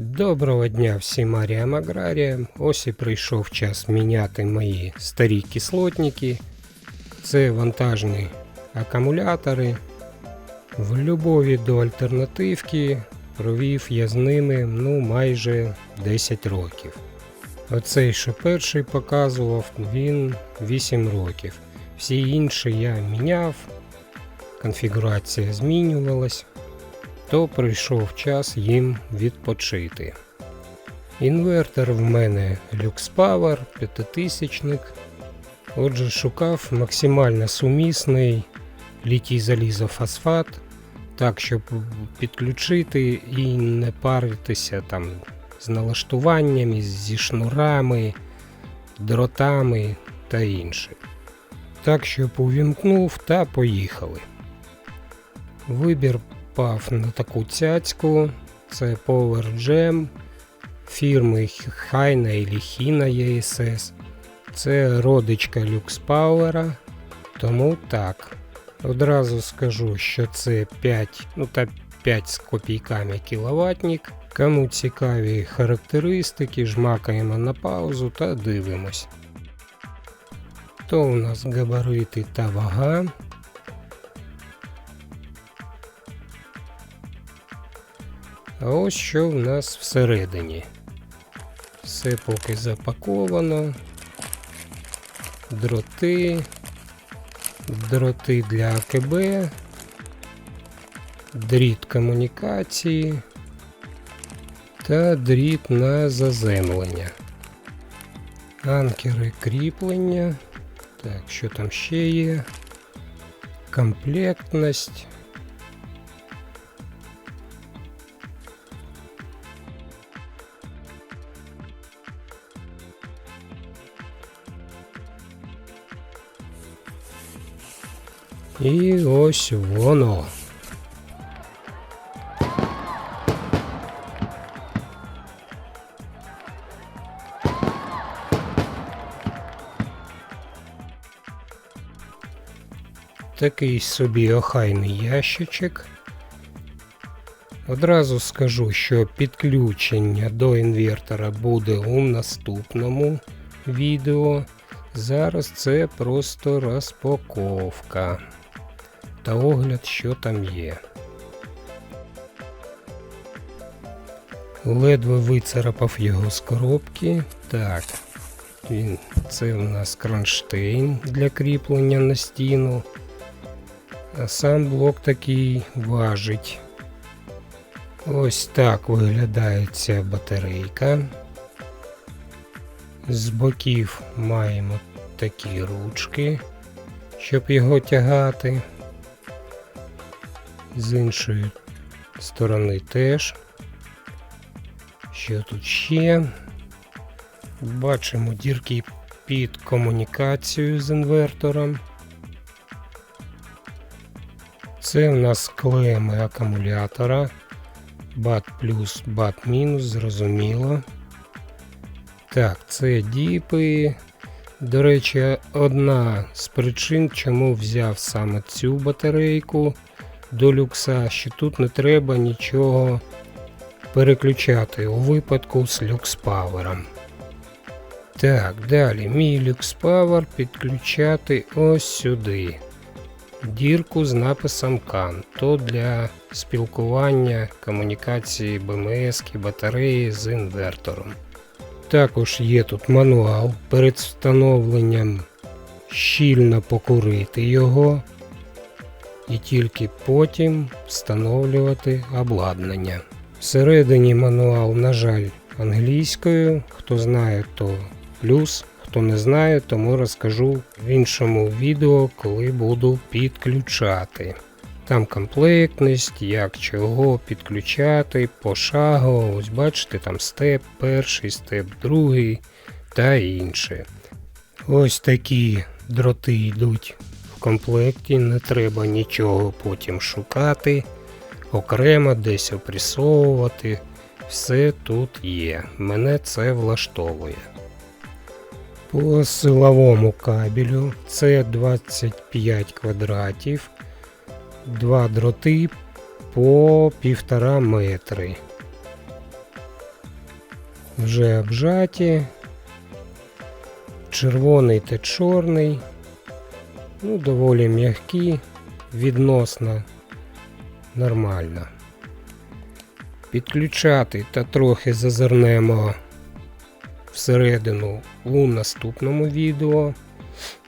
Доброго дня всім аріям аграріям. Ось і прийшов час міняти мої старі кислотники. Це вантажні акумулятори. В любові до альтернативки провів я з ними ну, майже 10 років. Оцей, що перший показував, він 8 років. Всі інші я міняв, конфігурація змінювалась то прийшов час їм відпочити. Інвертор в мене LuxPower 5000. Отже, шукав максимально сумісний літій залізофосфат, так, щоб підключити і не паритися там з налаштуваннями, зі шнурами, дротами та інше. Так, щоб увімкнув та поїхали. Вибір попав на таку цяцьку. Це Power Jam фірми Хайна і Хіна ESS. Це родичка Lux Power. Тому так. Одразу скажу, що це 5, ну та 5 з копійками кіловатник. Кому цікаві характеристики, жмакаємо на паузу та дивимось. То у нас габарити та вага. А ось що в нас всередині. Все поки запаковано. Дроти, дроти для АКБ, дріт комунікації та дріт на заземлення. Анкери кріплення. Так, що там ще є? Комплектність. І ось воно. Такий собі охайний ящичок. Одразу скажу, що підключення до інвертора буде у наступному відео. Зараз це просто розпаковка та огляд, що там є. Ледве вицарапав його з коробки. Так, він, це у нас кронштейн для кріплення на стіну. А сам блок такий важить. Ось так виглядає ця батарейка. З боків маємо такі ручки, щоб його тягати. З іншої сторони теж. Що тут ще? Бачимо дірки під комунікацію з інвертором. Це в нас клеми акумулятора. Бат плюс, бат мінус, зрозуміло. Так, це діпи. До речі, одна з причин, чому взяв саме цю батарейку до люкса, що тут не треба нічого переключати у випадку з люкспавером. Так, далі мій люкспавер підключати ось сюди. Дірку з написом CAN, то для спілкування комунікації БМС, батареї з інвертором. Також є тут мануал перед встановленням щільно покурити його і тільки потім встановлювати обладнання. Всередині мануал, на жаль, англійською. Хто знає, то плюс. Хто не знає, тому розкажу в іншому відео, коли буду підключати. Там комплектність, як чого підключати, пошагово, ось бачите, там степ перший, степ другий та інше. Ось такі дроти йдуть в комплекті, не треба нічого потім шукати, окремо десь опресовувати. Все тут є. Мене це влаштовує. По силовому кабелю це 25 квадратів, два дроти по 1,5 метри. вже обжаті. Червоний та чорний. Ну, доволі м'які, відносно нормально. Підключати та трохи зазирнемо всередину у наступному відео.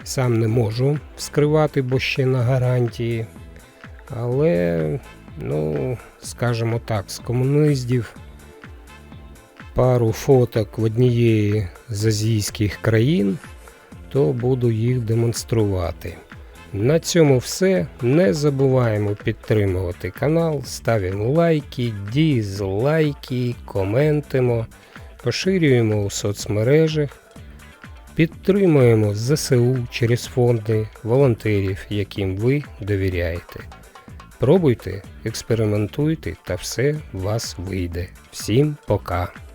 Сам не можу вскривати, бо ще на гарантії. Але, ну, скажімо так, з комуністів пару фоток в однієї з азійських країн, то буду їх демонструвати. На цьому все. Не забуваємо підтримувати канал, ставимо лайки, дізлайки, коментимо, поширюємо у соцмережах, підтримуємо ЗСУ через фонди волонтерів, яким ви довіряєте. Пробуйте, експериментуйте та все у вас вийде. Всім пока!